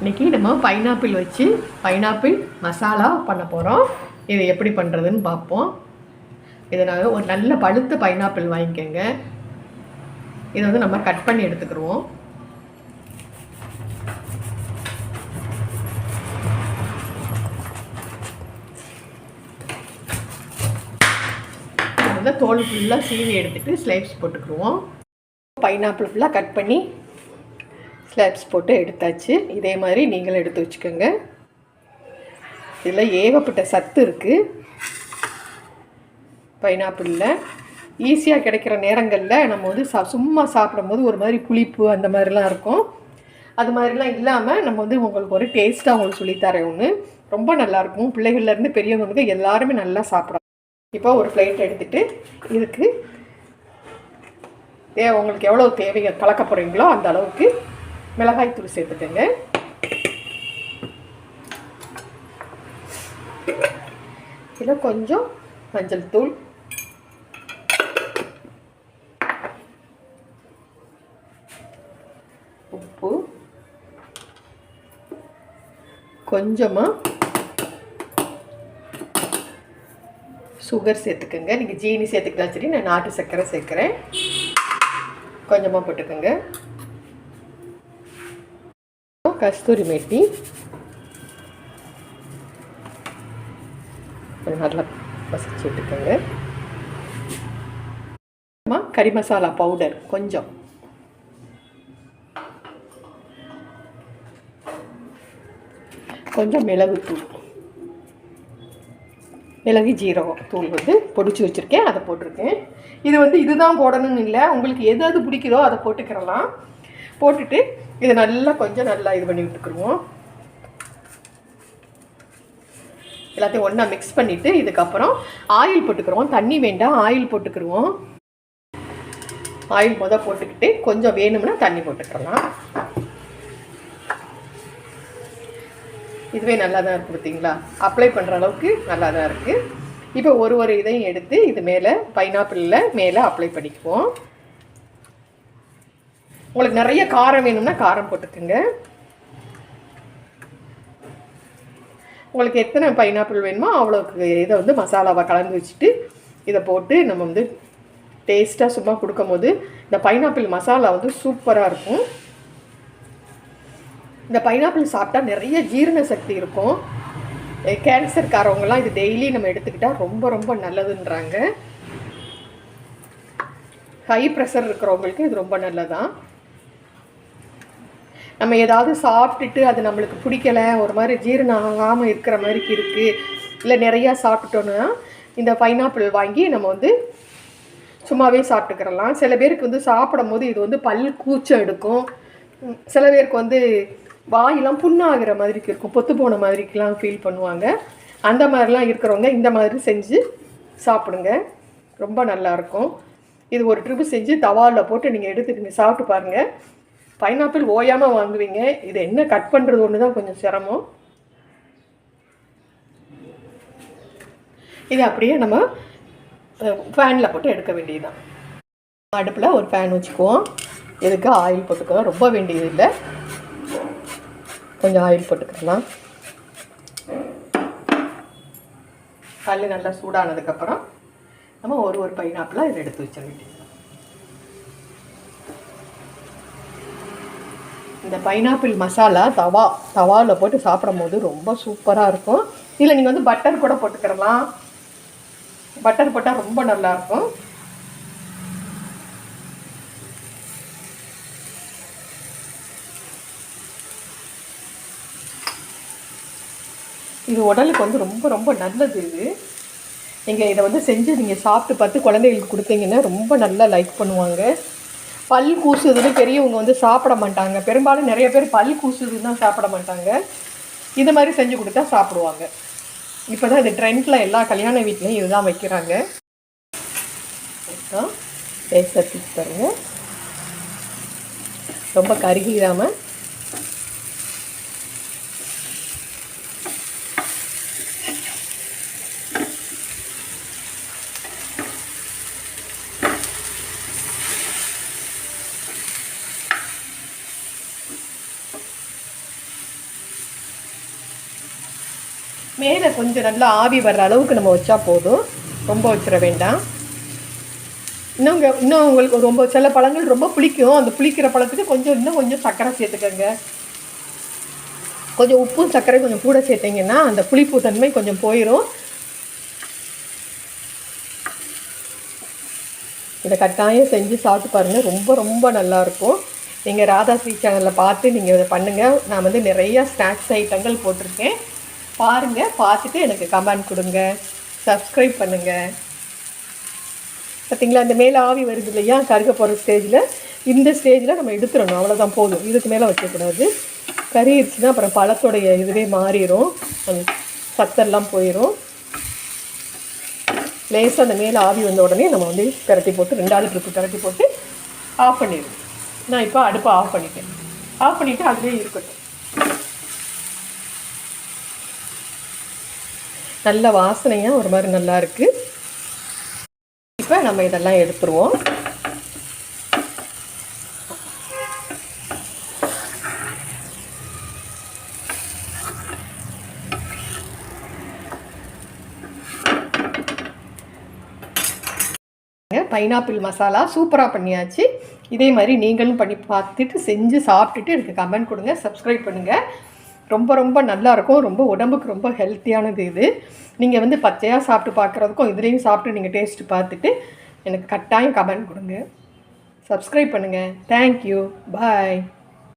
இன்னைக்கு நம்ம பைனாப்பிள் வச்சு பைனாப்பிள் மசாலா பண்ண போகிறோம் இதை எப்படி பண்ணுறதுன்னு பார்ப்போம். இதனால் ஒரு நல்ல பழுத்த பைனாப்பிள் வாங்கிக்கோங்க. இதை வந்து நம்ம கட் பண்ணி எடுத்துக்கிடுவோம். வந்து தோல் ஃபுல்லாக சீவி எடுத்துட்டு ஸ்லைஸ் போட்டுக்கிடுவோம். பைனாப்பிள் ஃபுல்லாக கட் பண்ணி ஸ்லாப்ஸ் போட்டு எடுத்தாச்சு. இதே மாதிரி நீங்களும் எடுத்து வச்சுக்கோங்க. இதில் ஏகப்பட்ட சத்து இருக்குது பைனாப்பிளில் ஈஸியாக கிடைக்கிற நேரங்களில் நம்ம வந்து சா சும்மா சாப்பிடும்போது ஒரு மாதிரி புளிப்பு அந்த மாதிரிலாம் இருக்கும். அது மாதிரிலாம் இல்லாமல் நம்ம வந்து உங்களுக்கு ஒரு டேஸ்ட்டாக உங்களுக்கு சொல்லித்தரேன் ஒன்று ரொம்ப நல்லாயிருக்கும் பிள்ளைகள்லேருந்து பெரியவங்களுக்கு எல்லாருமே நல்லா சாப்பிடும் இப்போ ஒரு ஃப்ளைட் எடுத்துகிட்டு இதுக்கு தே உங்களுக்கு எவ்வளோ தேவைகள் கலக்க போகிறீங்களோ அந்த அளவுக்கு மிளகாய் தூள் சேர்த்துக்கோங்க. இதில் கொஞ்சம் மஞ்சள் தூள். உப்பு. கொஞ்சமாக சுகர் சேர்த்துக்கோங்க. நீங்கள் ஜீனி சேர்த்துக்கலாம் சரி நான் நாட்டு சர்க்கரை சேர்க்குறேன். கொஞ்சமாக போட்டுக்கோங்க. கஸ்தூரி மேட்டி கொஞ்சம் நல்லா மசிச்சு விட்டுக்கோங்க கறி மசாலா பவுடர் கொஞ்சம் கொஞ்சம் மிளகுத்தூள் மிளகு ஜீரகம் தூள் வந்து பொடிச்சு வச்சுருக்கேன். அதை போட்டிருக்கேன். இது வந்து இதுதான் போடணும்னு இல்லை. உங்களுக்கு எது எது பிடிக்குதோ அதை போட்டுக்கிறலாம். போட்டுட்டு இதை நல்லா கொஞ்சம் நல்லா இது பண்ணி விட்டுக்குருவோம். எல்லாத்தையும் ஒன்றா மிக்ஸ் பண்ணிவிட்டு இதுக்கப்புறம் ஆயில் போட்டுக்கிறோம் தண்ணி வேண்டாம் ஆயில் போட்டுக்கிருவோம். ஆயில் மொதல் போட்டுக்கிட்டு கொஞ்சம் வேணும்னா தண்ணி போட்டுக்கலாம். இதுவே நல்லா தான் இருக்குது பார்த்தீங்களா? அப்ளை பண்ணுற அளவுக்கு நல்லா தான் இருக்குது இப்போ ஒரு ஒரு இதையும் எடுத்து இது மேலே பைனாப்பிளில் மேலே அப்ளை பண்ணிக்குவோம். உங்களுக்கு நிறைய காரம் வேணும்னா காரம் போட்டுக்கோங்க. உங்களுக்கு எத்தனை பைனாப்பிள் வேணுமோ அவ்வளோக்கு இதை வந்து மசாலாவை கலந்து வச்சுட்டு இதை போட்டு நம்ம வந்து டேஸ்ட்டாக சும்மா கொடுக்கும்போது இந்த பைனாப்பிள் மசாலா வந்து சூப்பராக இருக்கும். இந்த பைனாப்பிள் சாப்பிட்டா நிறைய ஜீரண சக்தி இருக்கும். கேன்சர்காரவங்கலாம் இது டெய்லி நம்ம எடுத்துக்கிட்டால் ரொம்ப ரொம்ப நல்லதுன்றாங்க. ஹை ப்ரெஷர் இருக்கிறவங்களுக்கு இது ரொம்ப நல்லதான் நம்ம ஏதாவது சாப்பிட்டுட்டு அது நம்மளுக்கு பிடிக்கல ஒரு மாதிரி ஜீரணம் ஆகாமல் இருக்கிற மாதிரி இருக்குது இல்லை நிறையா சாப்பிட்டுட்டோன்னா இந்த பைனாப்பிள் வாங்கி நம்ம வந்து சும்மாவே சாப்பிட்டுக்கிறலாம். சில பேருக்கு வந்து சாப்பிடும் போது இது வந்து பல் கூச்சம் எடுக்கும். சில பேருக்கு வந்து வாயெல்லாம் புண்ணாகிற மாதிரிக்கு இருக்கும். பொத்து போன மாதிரிக்கெலாம் ஃபீல் பண்ணுவாங்க. அந்த மாதிரிலாம் இருக்கிறவங்க இந்த மாதிரி செஞ்சு சாப்பிடுங்க. ரொம்ப நல்லாயிருக்கும் இது ஒரு ட்ரிப்பு செஞ்சு தவாலில் போட்டு நீங்கள் எடுத்துக்கிங்க சாப்பிட்டு பாருங்கள் பைனாப்பிள் ஓயாமல் வாங்குவீங்க. இது என்ன கட் பண்ணுறது ஒன்று தான் கொஞ்சம் சிரமம். இது அப்படியே நம்ம ஃபேனில் போட்டு எடுக்க வேண்டியதுதான். அடுப்பில் ஒரு ஃபேன் வச்சுக்குவோம். இதுக்கு ஆயில் போட்டுக்கலாம். ரொம்ப வேண்டியது இல்லை. கொஞ்சம் ஆயில் போட்டுக்கலாம் கல் நல்லா சூடானதுக்கப்புறம் நம்ம ஒரு ஒரு பைனாப்பிளாக இதை எடுத்து வச்சிட வேண்டியது இந்த பைனாப்பிள் மசாலா தவா தவாவில் போட்டு சாப்பிடும் போது ரொம்ப சூப்பராக இருக்கும். இல்லை நீங்கள் வந்து பட்டர் கூட போட்டுக்கிறலாம் பட்டர் போட்டால் ரொம்ப நல்லாயிருக்கும் இது உடலுக்கு வந்து ரொம்ப ரொம்ப நல்லது இது. நீங்கள் இதை வந்து செஞ்சு நீங்கள் சாப்பிட்டு பார்த்து குழந்தைகளுக்கு கொடுத்தீங்கன்னா ரொம்ப நல்லா லைக் பண்ணுவாங்க. பல் கூசுதுன்னு பெரியவங்க வந்து சாப்பிட மாட்டாங்க. பெரும்பாலும் நிறைய பேர் பல் கூசுதுன்னு தான் சாப்பிட மாட்டாங்க. இது மாதிரி செஞ்சு கொடுத்தா சாப்பிடுவாங்க. இப்போ தான் இது ட்ரெண்டில் எல்லா கல்யாண வீட்லேயும் இதுதான் வைக்கிறாங்க. லேசாக தூக்கி பாருங்க. ரொம்ப கருகிடாமல் மேலே கொஞ்சம் நல்லா ஆவி வர்ற அளவுக்கு நம்ம வச்சா போதும். ரொம்ப வச்சிட வேண்டாம். இன்னும் இங்க- இன்னும் உங்களுக்கு ரொம்ப சில பழங்கள் ரொம்ப புளிக்கும். அந்த புளிக்கிற பழத்துக்கு கொஞ்சம் இன்னும் கொஞ்சம் சர்க்கரை சேர்த்துக்கோங்க. கொஞ்சம் உப்பும் சர்க்கரை கொஞ்சம் கூட சேர்த்தீங்கன்னா அந்த புளிப்பு தன்மை கொஞ்சம் போயிடும் இதை கட்டாயம் செஞ்சு சாப்பிட்டு பாருங்கள் ரொம்ப ரொம்ப நல்லாயிருக்கும் நீங்கள் ராதா ஸ்ரீ சேனலில் பார்த்து நீங்கள் இதை பண்ணுங்கள் நான் வந்து நிறைய ஸ்நாக்ஸ் ஐட்டங்கள் போட்டிருக்கேன். பாருங்கள் பார்த்துட்டு எனக்கு கமெண்ட் கொடுங்க. சப்ஸ்கிரைப் பண்ணுங்கள் பார்த்தீங்களா இந்த மேலே ஆவி வருது இல்லையா? கருக போகிற ஸ்டேஜில் இந்த ஸ்டேஜில் நம்ம எடுத்துடணும் அவ்வளோதான் போதும். இதுக்கு மேலே வைக்கக்கூடாது. கறிடுச்சுன்னா அப்புறம் பழத்தோடைய இதுவே மாறிடும் அந்த சத்தெல்லாம் போயிடும் லேசாக அந்த மேலே ஆவி வந்த உடனே நம்ம வந்து பிரட்டி போட்டு ரெண்டாவது ட்ரிப்பு பிரட்டி போட்டு ஆஃப் பண்ணிடுவோம் நான் இப்போ அடுப்பை ஆஃப் பண்ணிட்டேன். ஆஃப் பண்ணிவிட்டு அதுலேயே இருக்கட்டும். நல்ல வாசனையாக ஒரு மாதிரி நல்லா இருக்குது இப்போ நம்ம இதெல்லாம் எடுத்துருவோம். பைனாப்பிள் மசாலா சூப்பராக பண்ணியாச்சு. இதே மாதிரி நீங்களும் பண்ணி பார்த்துட்டு செஞ்சு சாப்பிட்டுட்டு எனக்கு கமெண்ட் கொடுங்க சப்ஸ்கிரைப் பண்ணுங்கள் ரொம்ப ரொம்ப நல்லாயிருக்கும் ரொம்ப உடம்புக்கு ரொம்ப ஹெல்த்தியானது இது. நீங்கள் வந்து பச்சையாக சாப்பிட்டு பார்க்குறதுக்கும் இதுலேயும் சாப்பிட்டு நீங்கள் டேஸ்ட் பார்த்துட்டு எனக்கு கட்டாயம் கமெண்ட் கொடுங்க. சப்ஸ்கிரைப் பண்ணுங்கள் தேங்க்யூ பாய்